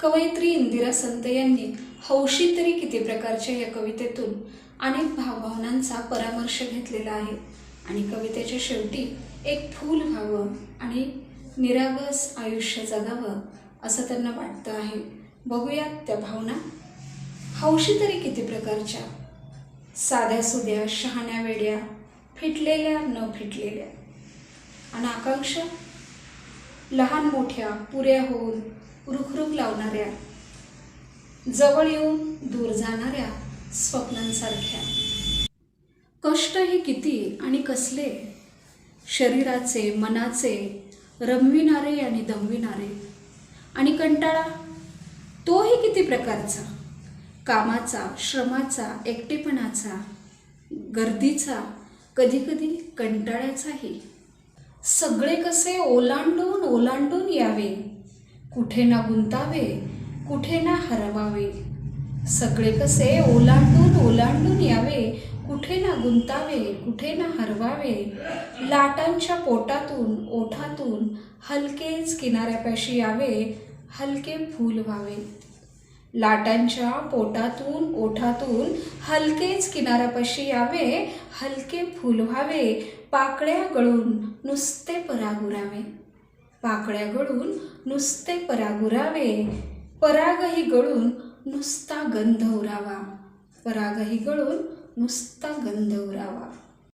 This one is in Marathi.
कवयित्री इंदिरा संत यांनी हौशी तरी किती प्रकारच्या या कवितेतून अनेक भावभावनांचा परामर्श घेतलेला आहे. आणि कवितेच्या शेवटी एक फूल व्हावं आणि निरागस आयुष्य जगावं असं त्यांना वाटतं आहे. बघूयात त्या भावना. हौशी तरी किती प्रकारच्या? साध्या सुद्या शहाण्या वेड्या फिटलेल्या न फिटलेल्या. आणि आकांक्षा? लहान मोठ्या पुऱ्या होऊन रुखरुख लावणाऱ्या जवळ येऊन दूर जाणाऱ्या स्वप्नांसारख्या. कष्ट हे किती आणि कसले? शरीराचे मनाचे रमविणारे आणि दमविणारे. आणि कंटाळा? तोही किती प्रकारचा? कामाचा श्रमाचा एकटेपणाचा गर्दीचा कधीकधी कंटाळ्याचाही. सगळे कसे ओलांडून ओलांडून यावे? कुठे ना गुंतावे कुठे ना हरवावे सगळे कसे ओलांडून ओलांडून यावे कुठे ना गुंतावे कुठे ना हरवावे. लाटांच्या पोटातून ओठातून हलकेच किनाऱ्यापाशी यावे हलके फूल व्हावे. लाटांच्या पोटातून ओठातून हलकेच किनाऱ्यापाशी यावे हलके फूल व्हावे. पाकळ्या गळून नुसते परागुरावे. पाकळ्या गळून नुसते परागुरावे. परागही गळून नुसता गंध उरावा. परागही गळून नुसता गंध उरावा.